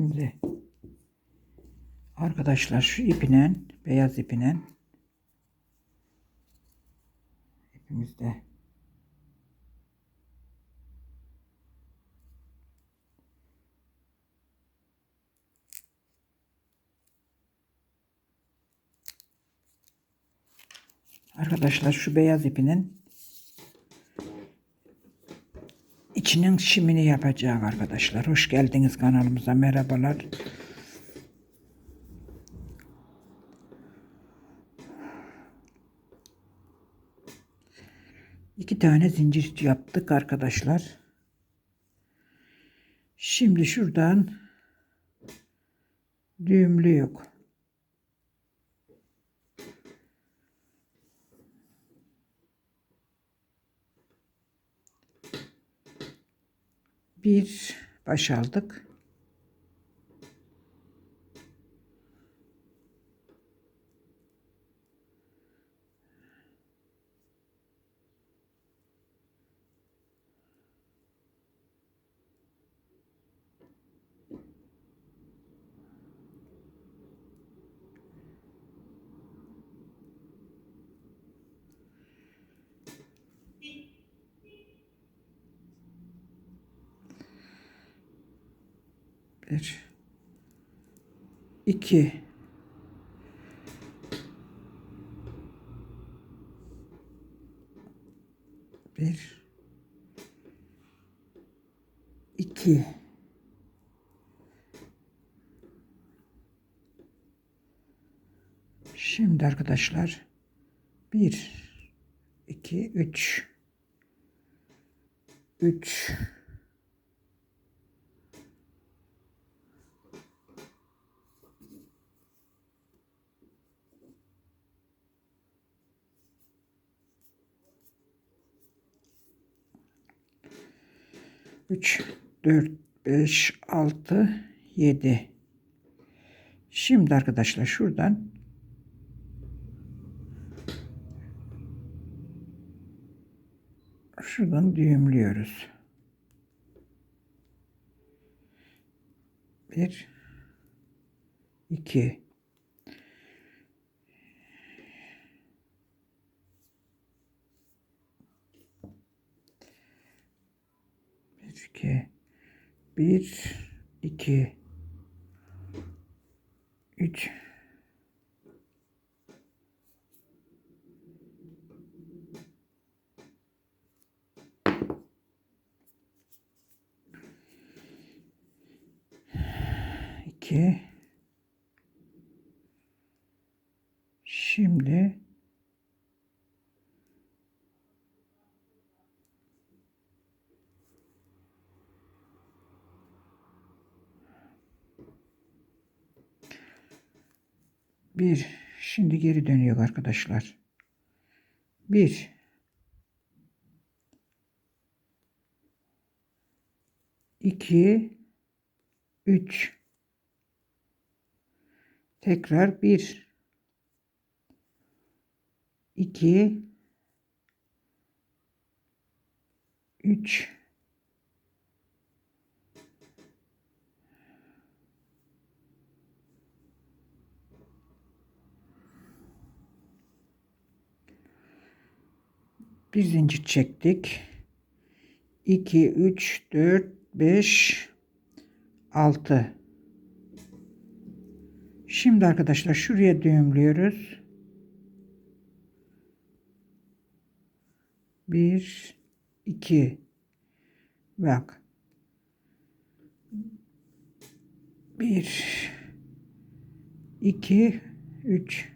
Şimdi arkadaşlar şu ipinen beyaz ipinen ipimizde Arkadaşlar şu beyaz ipinin içinin şimini yapacağız arkadaşlar. Hoş geldiniz kanalımıza. Merhabalar. İki tane zincir yaptık arkadaşlar. Şimdi şuradan düğümlü yok. Bir baş aldık. Bir, iki, bir, iki, Şimdi arkadaşlar bir, iki, üç, üç. Üç, dört, beş, altı, yedi. Şimdi arkadaşlar şuradan şuradan düğümlüyoruz. Bir, iki, bir, iki, bir, iki, üç, iki. Şimdi bir. Şimdi geri dönüyor arkadaşlar. Bir. iki, üç. Tekrar bir, iki, üç, bir zincir çektik. 2, 3, 4, 5, 6. Şimdi arkadaşlar şuraya düğümlüyoruz. Bir, iki. Bak. Bir, iki, üç.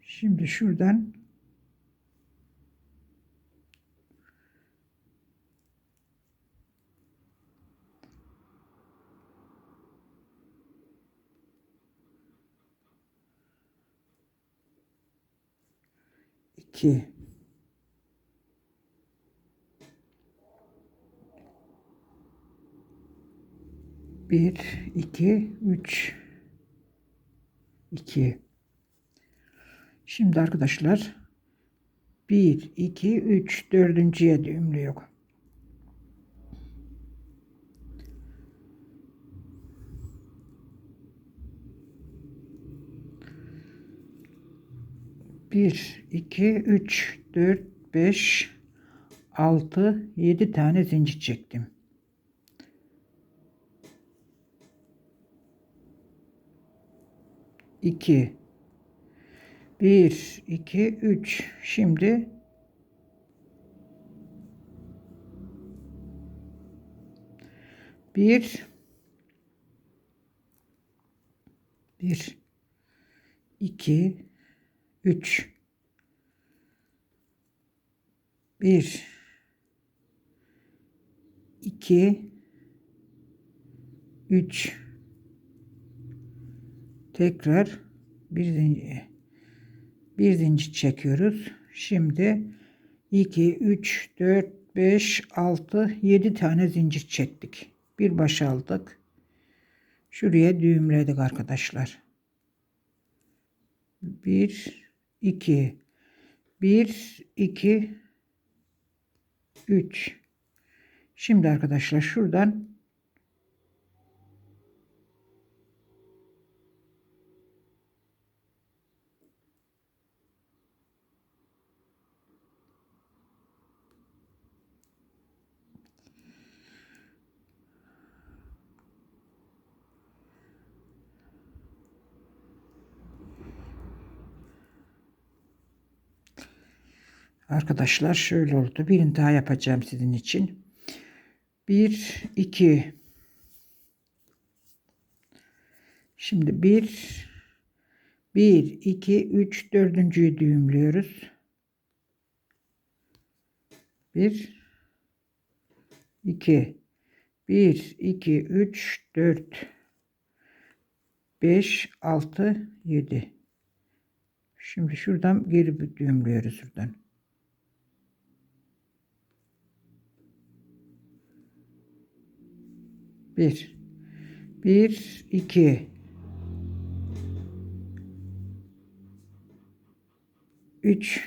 Şimdi şuradan iki. Bir, iki, üç. iki. Şimdi arkadaşlar bir, iki, üç, dördüncüye düğümlüyor. 1, 2, 3, 4, 5, 6, 7 tane zincir çektim. İki. Bir, iki, üç. Şimdi bir, bir, iki, üç, bir, iki, üç, tekrar bir zincir, bir zincir çekiyoruz. Şimdi 2, 3, 4, 5, 6, 7 tane zincir çektik. Bir baş aldık. Şuraya düğümledik arkadaşlar. 1, 2, 1, 2, 3. Şimdi arkadaşlar şuradan Arkadaşlar şöyle oldu. Birini daha yapacağım sizin için. 1 2 Şimdi 1 1 2 3 dördüncüyü düğümlüyoruz. 1 2 1 2 3 4 5 6 7 Şimdi şuradan geri düğümlüyoruz şuradan. Bir. Bir, iki. Üç.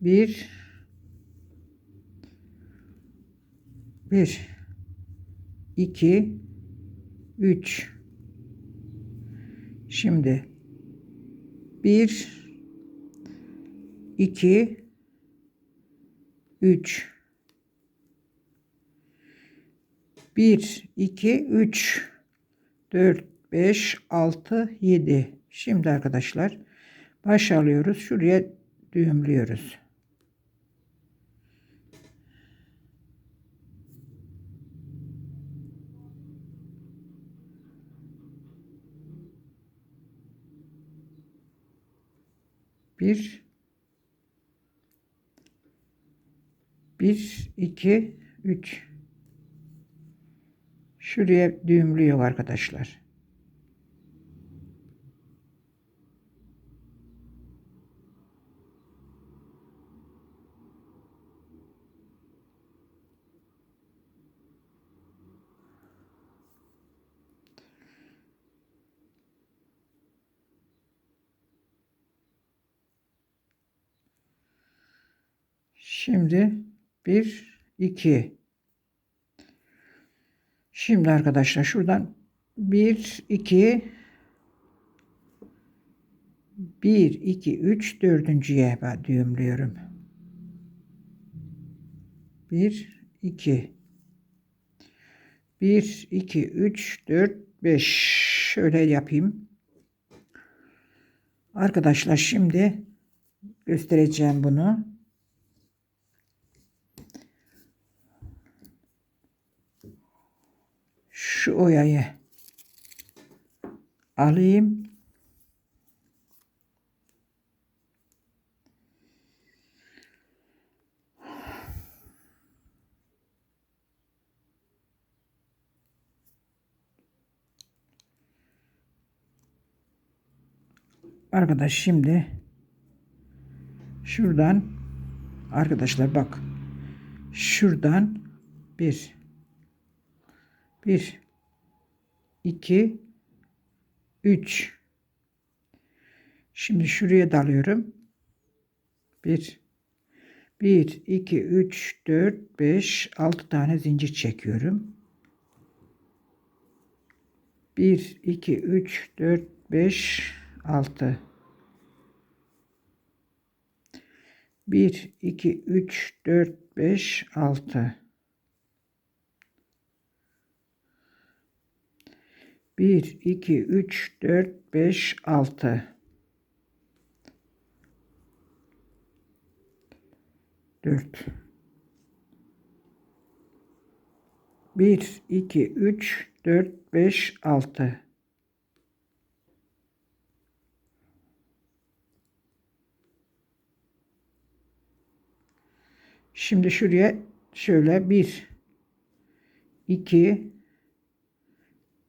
Bir. Bir. iki, Üç. Şimdi. Bir. iki, Üç. 1, 2, 3, 4, 5, 6, 7. Şimdi arkadaşlar baş alıyoruz. Şuraya düğümlüyoruz. Bir, bir, iki, üç. Şuraya düğümlüyor arkadaşlar. Şimdi bir iki Şimdi arkadaşlar şuradan 1 2 1 2 3 dördüncüye düğümlüyorum. 1 2 1 2 3 4 5 şöyle yapayım. Arkadaşlar şimdi göstereceğim bunu. Şu oyayı alayım. Arkadaş şimdi şuradan arkadaşlar bak şuradan bir bir 2 3 Şimdi şuraya dalıyorum. 1 1 2 3 4 5 6 tane zincir çekiyorum. 1 2 3 4 5, 6. 1, 2, 3, 4, 5, 6. 1, 2, 3, 4, 5, 6. 4. 1, 2, 3, 4, 5, 6. Şimdi şuraya şöyle 1, 2,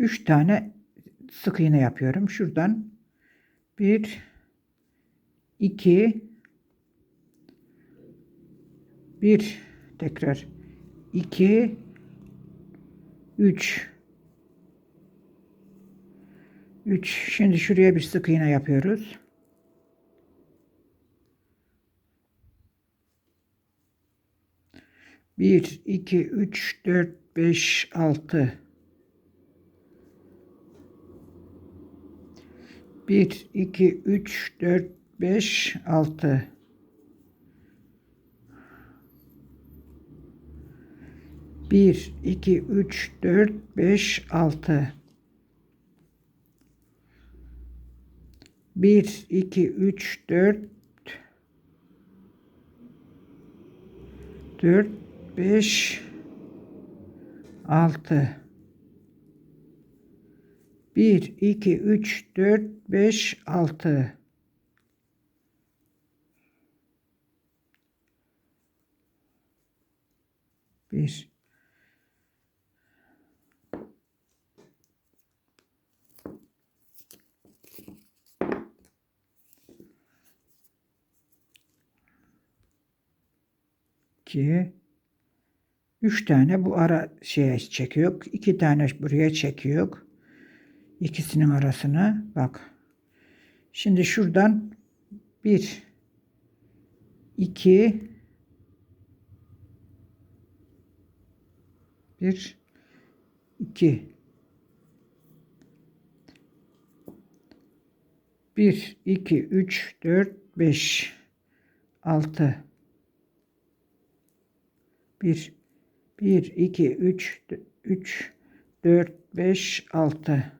3 tane sık iğne yapıyorum. Şuradan 1, 2, 1 tekrar 2 3 3 şimdi şuraya bir sık iğne yapıyoruz. Bir, iki, üç, dört, beş, altı. Bir, iki, üç, dört, beş, altı. Bir, iki, üç, dört, beş, altı. Bir, iki, üç, dört, dört, beş, altı. Bir, iki, üç, dört, beş, altı. Bir. İki. Üç tane bu ara şeye çekiyor. iki tane buraya çekiyor. İkisinin arasına bak. Şimdi şuradan bir, iki, bir, iki, bir, iki, üç, dört, beş, altı, bir, bir, iki, üç, üç, dört, beş, altı.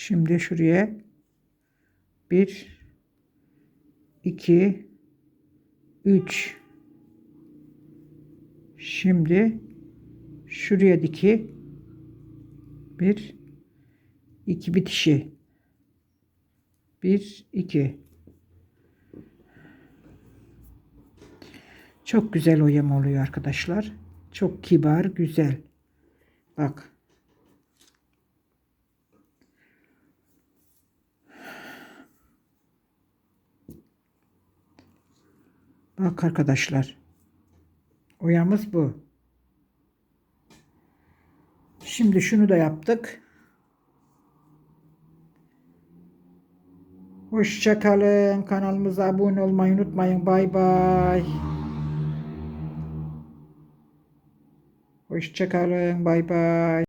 Şimdi şuraya bir, iki, üç. Şimdi şuraya diki bir, iki bitişi. Bir, iki. Çok güzel oyam oluyor arkadaşlar. Çok kibar, güzel. Bak. Bak arkadaşlar. Oyamız bu. Şimdi şunu da yaptık. Hoşçakalın. Kanalımıza abone olmayı unutmayın. Bay bay. Hoşçakalın. Bay bay.